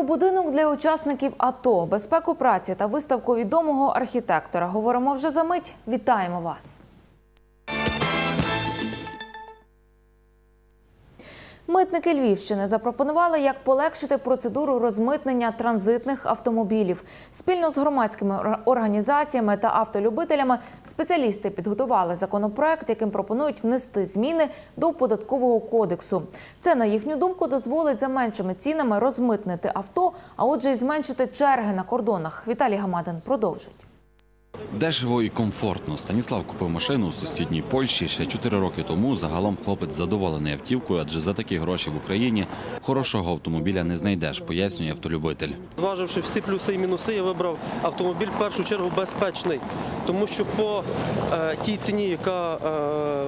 Про будинок для учасників АТО, безпеку праці та виставку відомого архітектора говоримо вже за мить. Вітаємо вас. Митники Львівщини запропонували, як полегшити процедуру розмитнення транзитних автомобілів. Спільно з громадськими організаціями та автолюбителями спеціалісти підготували законопроект, яким пропонують внести зміни до податкового кодексу. Це, на їхню думку, дозволить за меншими цінами розмитнити авто, а отже, й зменшити черги на кордонах. Віталій Гамадин продовжить. Дешево і комфортно. Станіслав купив машину у сусідній Польщі ще 4 роки тому. Загалом хлопець задоволений автівкою, адже за такі гроші в Україні хорошого автомобіля не знайдеш, пояснює автолюбитель. Зваживши всі плюси і мінуси, я вибрав автомобіль в першу чергу безпечний, тому що по е, тій ціні, яка, е,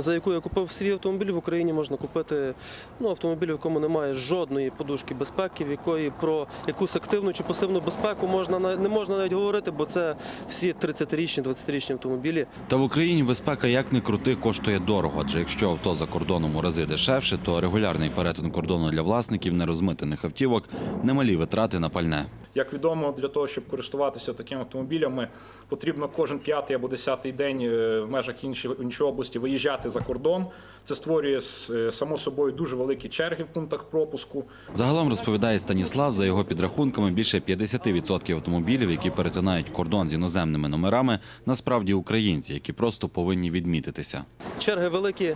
за яку я купив свій автомобіль, в Україні можна купити ну, автомобіль, в якому немає жодної подушки безпеки, в якої про якусь активну чи пасивну безпеку можна на- не можна навіть говорити, бо це всі 30-річні, 20-річні автомобілі. Та в Україні безпека як не крути коштує дорого. Адже якщо авто за кордоном у рази дешевше, то регулярний перетин кордону для власників нерозмитених автівок немалі витрати на пальне. Як відомо, для того, щоб користуватися такими автомобілями, потрібно кожен п'ятий або десятий день е, в межах іншої, іншої області виїжджати за кордон. Це створює е, само собою дуже великі черги в пунктах пропуску. Загалом розповідає Станіслав, за його підрахунками, більше 50% автомобілів, які перетинають кордон з іноземними номерами, насправді українці, які просто повинні відмітитися. Черги великі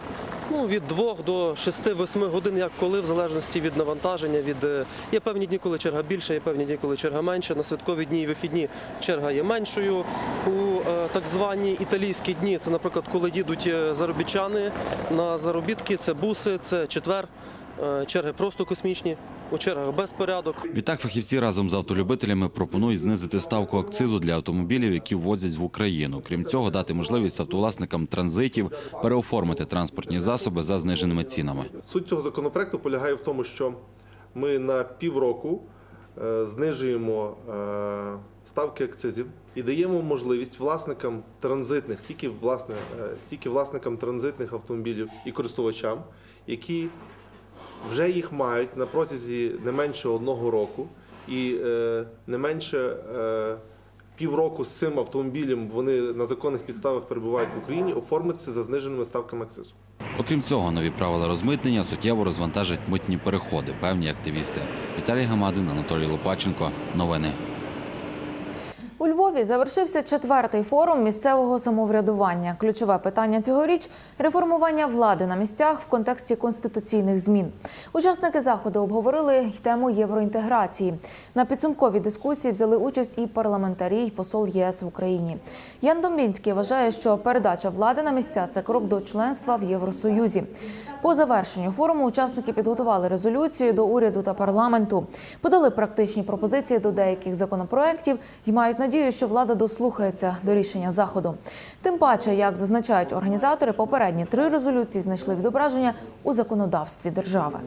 ну, від 2 до 6-8 годин, як коли, в залежності від навантаження. Від... е, Є певні дні, коли черга більша, є певні дні, коли черга менша. На святкові дні і вихідні черга є меншою. У е, так звані італійські дні, це, наприклад, коли їдуть заробітчани на заробітки, це буси, це четвер. Е, Черги просто космічні, у чергах безпорядок. Відтак фахівці разом з автолюбителями пропонують знизити ставку акцизу для автомобілів, які ввозять в Україну. Крім цього, дати можливість автовласникам транзитів переоформити транспортні засоби за зниженими цінами. Суть цього законопроекту полягає в тому, що ми на півроку е, знижуємо е, ставки акцизів і даємо можливість власникам транзитних, тільки, власне, е, тільки власникам транзитних автомобілів і користувачам, які вже їх мають на протязі не менше одного року і е, не менше е, півроку з цим автомобілем вони на законних підставах перебувають в Україні, оформитися за зниженими ставками акцизу. Окрім цього, нові правила розмитнення суттєво розвантажать митні переходи. Певні активісти. Віталій Гамадин, Анатолій Лопаченко. Новини. Львові завершився четвертий форум місцевого самоврядування. Ключове питання цьогоріч реформування влади на місцях в контексті конституційних змін. Учасники заходу обговорили й тему євроінтеграції. На підсумковій дискусії взяли участь і парламентарі, й посол ЄС в Україні. Ян Домбінський вважає, що передача влади на місця це крок до членства в Євросоюзі. По завершенню форуму учасники підготували резолюцію до уряду та парламенту, подали практичні пропозиції до деяких законопроєктів і мають надію, що влада дослухається до рішення заходу. Тим паче, як зазначають організатори, попередні три резолюції знайшли відображення у законодавстві держави.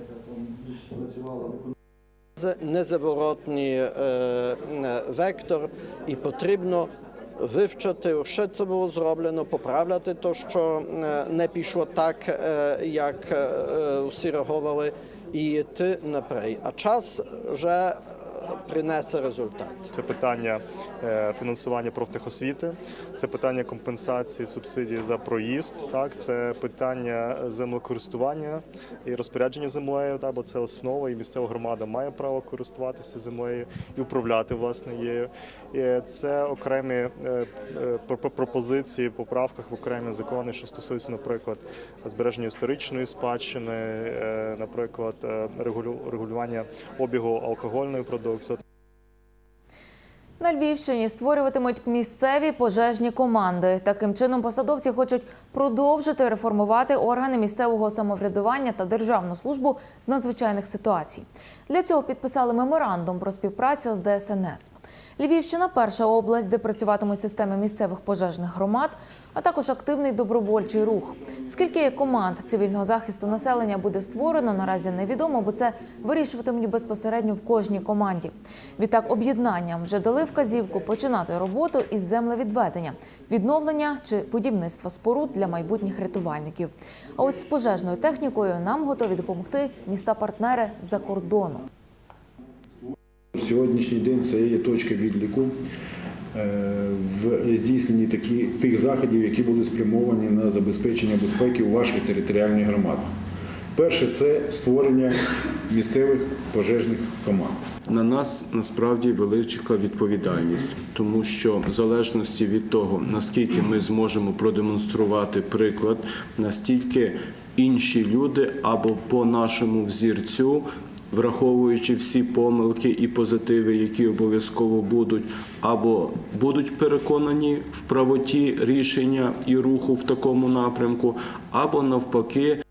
Це незаворотний е, е, вектор, і потрібно вивчити все, що було зроблено, поправляти те, що е, не пішло так, як всі реагували, і йти наперед. А час вже принесе результат. Це питання е, фінансування профтехосвіти, це питання компенсації субсидій за проїзд. Так, це питання землекористування і розпорядження землею. Так, бо це основа, і місцева громада має право користуватися землею і управляти власне її. І Це окремі е, е, про- про- пропозиції, поправках в окремі закони, що стосуються, наприклад, збереження історичної спадщини, е, наприклад, е, регулювання обігу алкогольної продукції. На Львівщині створюватимуть місцеві пожежні команди. Таким чином посадовці хочуть продовжити реформувати органи місцевого самоврядування та державну службу з надзвичайних ситуацій. Для цього підписали меморандум про співпрацю з ДСНС. Львівщина перша область, де працюватимуть системи місцевих пожежних громад, а також активний добровольчий рух. Скільки команд цивільного захисту населення буде створено, наразі невідомо, бо це вирішуватимуть безпосередньо в кожній команді. Відтак, об'єднанням вже дали вказівку починати роботу із землевідведення, відновлення чи будівництва споруд для майбутніх рятувальників. А ось з пожежною технікою нам готові допомогти міста-партнери з-за кордону. Сьогоднішній день це є точка відліку в здійсненні такі, тих заходів, які будуть спрямовані на забезпечення безпеки у ваших територіальних громадах. Перше це створення місцевих пожежних команд. На нас насправді велика відповідальність, тому що в залежності від того, наскільки ми зможемо продемонструвати приклад, настільки інші люди або по нашому взірцю. Враховуючи всі помилки і позитиви, які обов'язково будуть, або будуть переконані в правоті рішення і руху в такому напрямку, або навпаки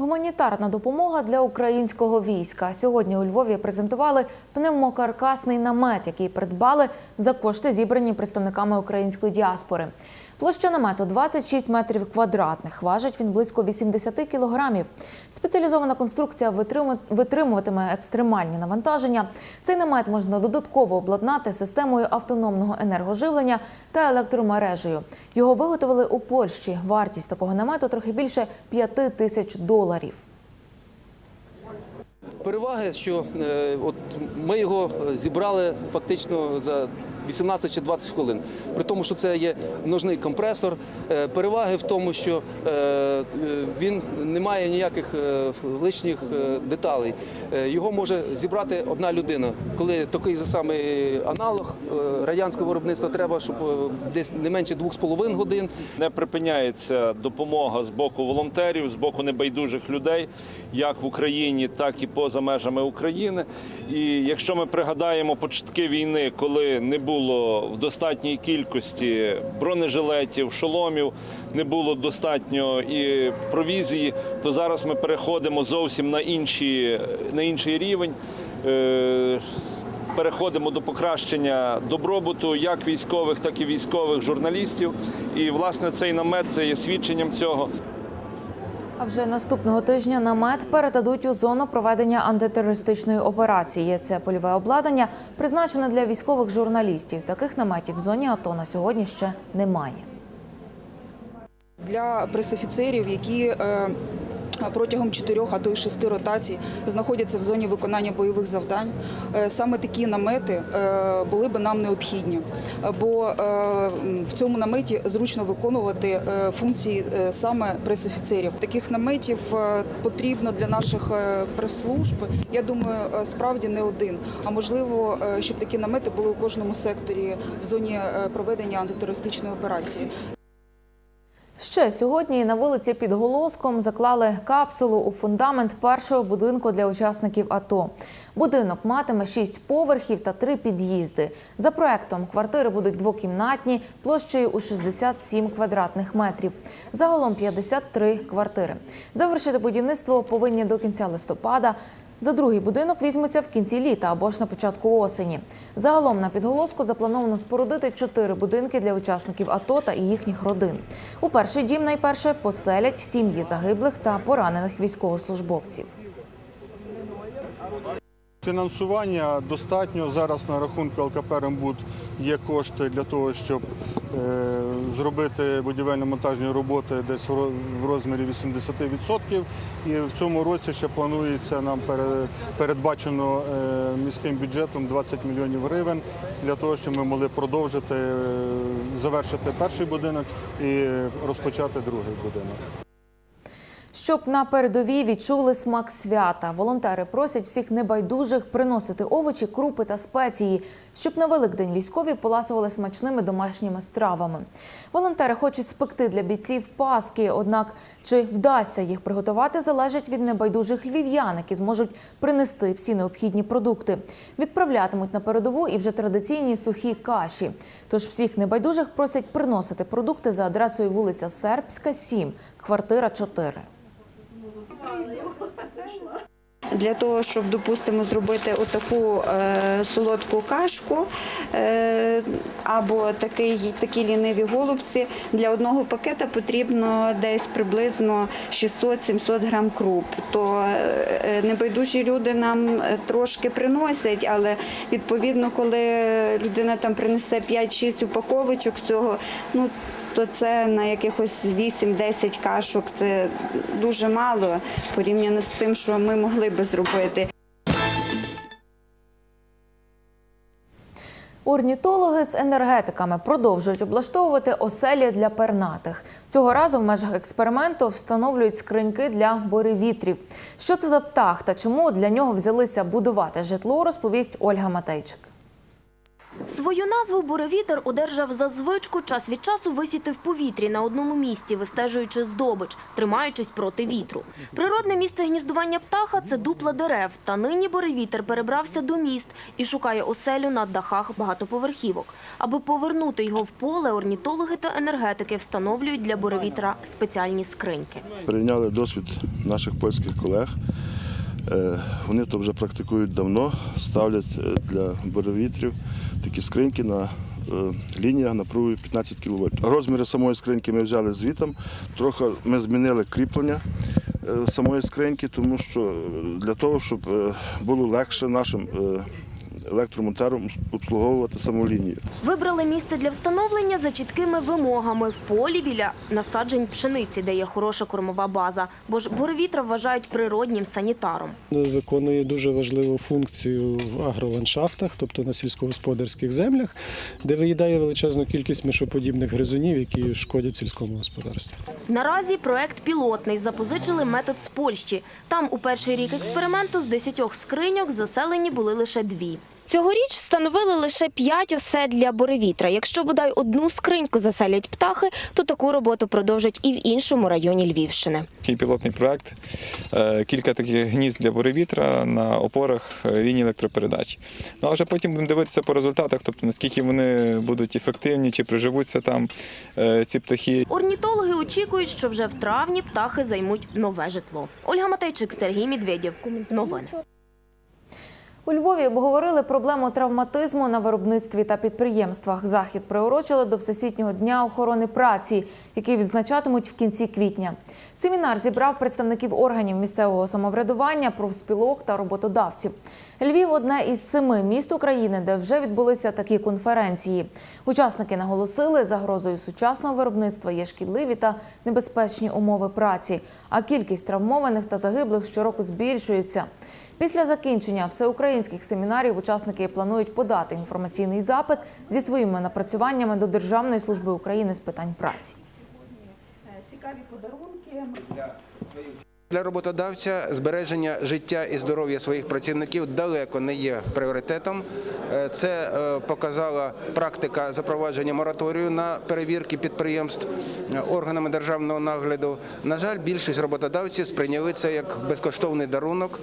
Гуманітарна допомога для українського війська. Сьогодні у Львові презентували пневмокаркасний намет, який придбали за кошти, зібрані представниками української діаспори. Площа намету 26 метрів квадратних. Важить він близько 80 кілограмів. Спеціалізована конструкція витриму- витримуватиме екстремальні навантаження. Цей намет можна додатково обладнати системою автономного енергоживлення та електромережею. Його виготовили у Польщі. Вартість такого намету трохи більше 5 тисяч доларів. Переваги, що е, от ми його зібрали фактично за 18 чи 20 хвилин. При тому, що це є ножний компресор. Е, переваги в тому, що е, е, він не має ніяких лишніх деталей. Його може зібрати одна людина. Коли такий же самий аналог радянського виробництва треба, щоб десь не менше 2,5 годин. Не припиняється допомога з боку волонтерів, з боку небайдужих людей, як в Україні, так і поза межами України. І якщо ми пригадаємо початки війни, коли не було в достатній кількості бронежилетів, шоломів, не було достатньо і провізії, то зараз ми переходимо зовсім на, інші, на інший рівень. Е, Переходимо до покращення добробуту як військових, так і військових журналістів. І власне цей намет це є свідченням цього. А вже наступного тижня намет передадуть у зону проведення антитерористичної операції. Це польове обладнання, призначене для військових журналістів. Таких наметів в зоні АТО на сьогодні ще немає. для пресофіцерів, які е, протягом чотирьох, а то й шести ротацій знаходяться в зоні виконання бойових завдань. Е, Саме такі намети е, були би нам необхідні, бо е, в цьому наметі зручно виконувати функції саме пресофіцерів. Таких наметів потрібно для наших прес-служб. Я думаю, справді не один. А можливо, щоб такі намети були у кожному секторі в зоні проведення антитерористичної операції. Ще сьогодні на вулиці під Голоском заклали капсулу у фундамент першого будинку для учасників АТО. Будинок матиме шість поверхів та три під'їзди. За проектом квартири будуть двокімнатні площею у 67 квадратних метрів. Загалом 53 квартири. Завершити будівництво повинні до кінця листопада. За другий будинок візьмуться в кінці літа або ж на початку осені. Загалом на підголоску заплановано спорудити чотири будинки для учасників АТО та їхніх родин. У перший дім найперше поселять сім'ї загиблих та поранених військовослужбовців. Фінансування достатньо. Зараз на рахунку ЛКП «Рембуд» є кошти для того, щоб е, зробити будівельно-монтажні роботи десь в розмірі 80%. І в цьому році ще планується нам передбачено е, міським бюджетом 20 мільйонів гривень для того, щоб ми могли продовжити е, завершити перший будинок і розпочати другий будинок. Щоб на передовій відчули смак свята, волонтери просять всіх небайдужих приносити овочі, крупи та спеції, щоб на Великдень військові поласували смачними домашніми стравами. Волонтери хочуть спекти для бійців паски, однак чи вдасться їх приготувати, залежить від небайдужих львів'ян, які зможуть принести всі необхідні продукти. Відправлятимуть на передову і вже традиційні сухі каші. Тож всіх небайдужих просять приносити продукти за адресою вулиця Сербська, 7, квартира 4. Для того, щоб, допустимо, зробити отаку е, солодку кашку е, або такий, такі ліниві голубці, для одного пакета потрібно десь приблизно 600-700 грам круп. То е, небайдужі люди нам е, трошки приносять, але відповідно, коли людина там принесе 5-6 упаковочок цього, ну то це на якихось 8-10 кашок це дуже мало порівняно з тим, що ми могли би зробити. Орнітологи з енергетиками продовжують облаштовувати оселі для пернатих. Цього разу в межах експерименту встановлюють скриньки для буревітрів. Що це за птах та чому для нього взялися будувати житло, розповість Ольга Матейчик. Свою назву буревітер одержав за звичку час від часу висіти в повітрі на одному місці, вистежуючи здобич, тримаючись проти вітру. Природне місце гніздування птаха – це дупла дерев. Та нині буревітер перебрався до міст і шукає оселю на дахах багатоповерхівок. Аби повернути його в поле, орнітологи та енергетики встановлюють для буревітра спеціальні скриньки. Перейняли досвід наших польських колег. Е, Вони то вже практикують давно, ставлять е, для буревітрів такі скриньки на е, лініях напругою 15 кВт. Розміри самої скриньки ми взяли звітом. Трохи ми змінили кріплення е, самої скриньки, тому що е, для того, щоб було легше нашим е, електромонтерам обслуговувати саму лінію. Вибрали місце для встановлення за чіткими вимогами в полі біля насаджень пшениці, де є хороша кормова база. Бо ж буревітра вважають природнім санітаром. Виконує дуже важливу функцію в агроландшафтах, тобто на сільськогосподарських землях, де виїдає величезну кількість мишоподібних гризунів, які шкодять сільському господарству. Наразі проект пілотний. Запозичили метод з Польщі. Там у перший рік експерименту з 10 скриньок заселені були лише дві. Цьогоріч встановили лише п'ять осель для буревітра. Якщо бодай одну скриньку заселять птахи, то таку роботу продовжать і в іншому районі Львівщини. Такий пілотний проект. Е, Кілька таких гнізд для буревітра на опорах е, лінії електропередач. Ну а вже потім будемо дивитися по результатах, тобто наскільки вони будуть ефективні, чи приживуться там е, ці птахи. Орнітологи очікують, що вже в травні птахи займуть нове житло. Ольга Матейчик, Сергій Медведєв. Новини. У Львові обговорили проблему травматизму на виробництві та підприємствах. Захід приурочили до Всесвітнього дня охорони праці, який відзначатимуть в кінці квітня. Семінар зібрав представників органів місцевого самоврядування, профспілок та роботодавців. Львів одне із семи міст України, де вже відбулися такі конференції. Учасники наголосили, загрозою сучасного виробництва є шкідливі та небезпечні умови праці, а кількість травмованих та загиблих щороку збільшується. Після закінчення всеукраїнських семінарів учасники планують подати інформаційний запит зі своїми напрацюваннями до Державної служби України з питань праці. Цікаві подарунки. Для роботодавця збереження життя і здоров'я своїх працівників далеко не є пріоритетом. Е, Це е, показала практика запровадження мораторію на перевірки підприємств е, органами державного нагляду. На жаль, більшість роботодавців сприйняли це як безкоштовний дарунок.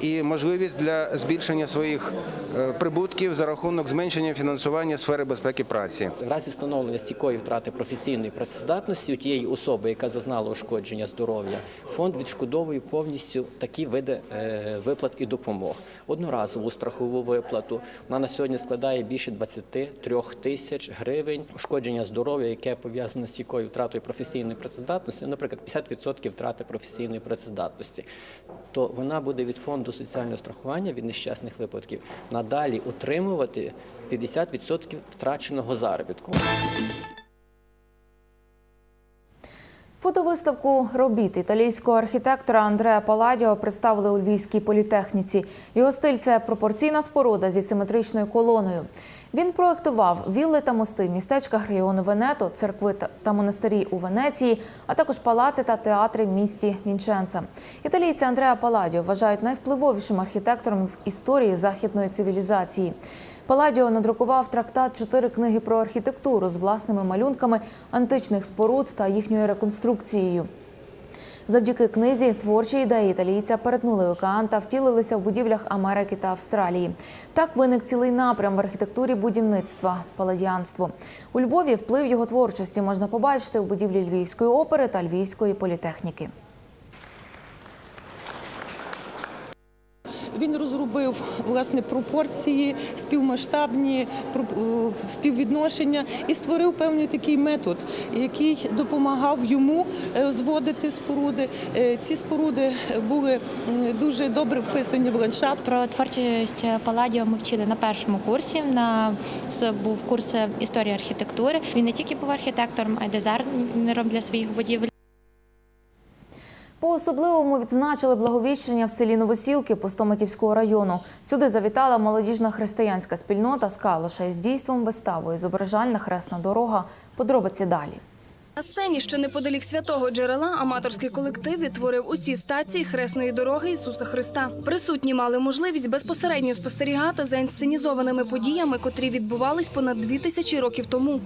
І можливість для збільшення своїх е, прибутків за рахунок зменшення фінансування сфери безпеки праці. В разі встановлення стійкої втрати професійної працездатності у тієї особи, яка зазнала ушкодження здоров'я, фонд відшкодовує повністю такі види е, виплат і допомог. Одноразову страхову виплату вона на сьогодні складає більше 23 тисяч гривень. Ушкодження здоров'я, яке пов'язане з стійкою втратою професійної працездатності, наприклад, 50% втрати професійної працездатності, то вона буде від фонду соціального страхування від нещасних випадків надалі отримувати 50% втраченого заробітку. Фотовиставку робіт італійського архітектора Андреа Паладіо представили у Львівській політехніці. Його стиль це пропорційна споруда зі симетричною колоною. Він проектував вілли та мости в містечках регіону Венето, церкви та монастирі у Венеції, а також палаци та театри в місті Вінченца. Італійці Андреа Паладіо вважають найвпливовішим архітектором в історії західної цивілізації. Паладіо надрукував трактат чотири книги про архітектуру з власними малюнками античних споруд та їхньою реконструкцією. Завдяки книзі творчі ідеї італійця перетнули океан та втілилися в будівлях Америки та Австралії. Так виник цілий напрям в архітектурі будівництва паладіанство. У Львові вплив його творчості можна побачити у будівлі Львівської опери та Львівської політехніки. Він власне пропорції, співмасштабні е, співвідношення і створив певний такий метод, який допомагав йому е, зводити споруди. Е, Ці споруди були дуже добре вписані в ландшафт. Про творчість Паладіо ми вчили на першому курсі. На був курс історії архітектури. Він не тільки був архітектором, а й дизайнером для своїх будівель. По-особливому відзначили благовіщення в селі Новосілки Пустоматівського району. Сюди завітала молодіжна християнська спільнота з Калуша із дійством виставою «Зображальна хресна дорога». Подробиці далі. На сцені, що неподалік святого джерела, аматорський колектив відтворив усі стації хресної дороги Ісуса Христа. Присутні мали можливість безпосередньо спостерігати за інсценізованими подіями, котрі відбувались понад дві тисячі років тому.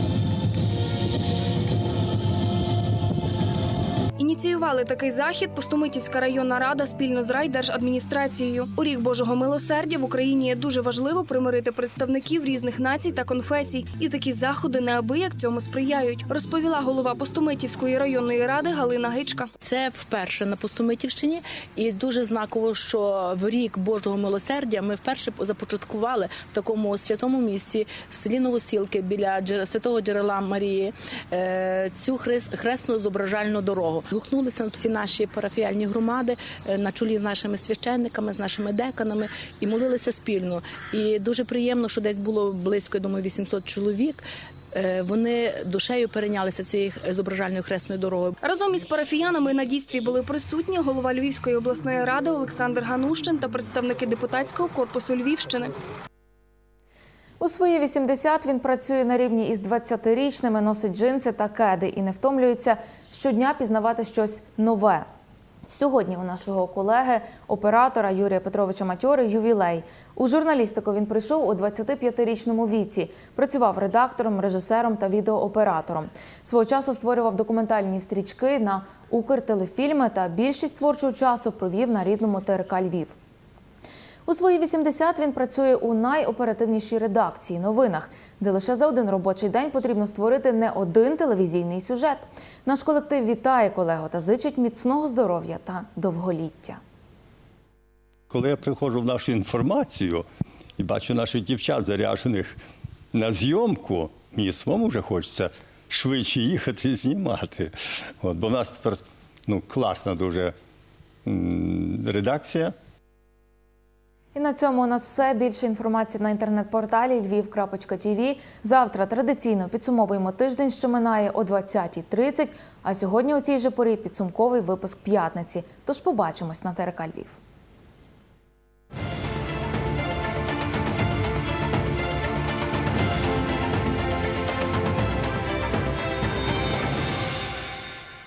Ініціювали такий захід Пустомитівська районна рада спільно з райдержадміністрацією. У рік Божого милосердя в Україні є дуже важливо примирити представників різних націй та конфесій, і такі заходи неабияк цьому сприяють, розповіла голова Пустомитівської районної ради Галина Гичка. Це вперше на Пустомитівщині, і дуже знаково, що в рік Божого милосердя ми вперше започаткували в такому святому місці в селі Новосілки біля святого джерела Марії е, цю хрес- хресну зображальну дорогу. Гукнулися всі наші парафіальні громади е, на чолі з нашими священниками, з нашими деканами і молилися спільно. І дуже приємно, що десь було близько я думаю, 800 чоловік. Е, Вони душею перейнялися цією зображальною хресною дорогою. Разом із парафіянами на дійстві були присутні голова Львівської обласної ради Олександр Ганущин та представники депутатського корпусу Львівщини. У свої 80 він працює на рівні із 20-річними, носить джинси та кеди і не втомлюється щодня пізнавати щось нове. Сьогодні у нашого колеги, оператора Юрія Петровича Матьори, ювілей. У журналістику він прийшов у 25-річному віці. Працював редактором, режисером та відеооператором. Свого часу створював документальні стрічки на Укртелефільми та більшість творчого часу провів на рідному ТРК Львів. У свої 80 він працює у найоперативнішій редакції новинах, де лише за один робочий день потрібно створити не один телевізійний сюжет. Наш колектив вітає колегу та зичить міцного здоров'я та довголіття. Коли я приходжу в нашу інформацію і бачу наших дівчат заряджених на зйомку, мені самому вже хочеться швидше їхати і знімати. От, бо в нас тепер ну, класна дуже редакція. І на цьому у нас все. Більше інформації на інтернет-порталі львів.тв. Завтра традиційно підсумовуємо тиждень, що минає о 20.30. А сьогодні у цій же порі підсумковий випуск п'ятниці. Тож побачимось на ТРК Львів.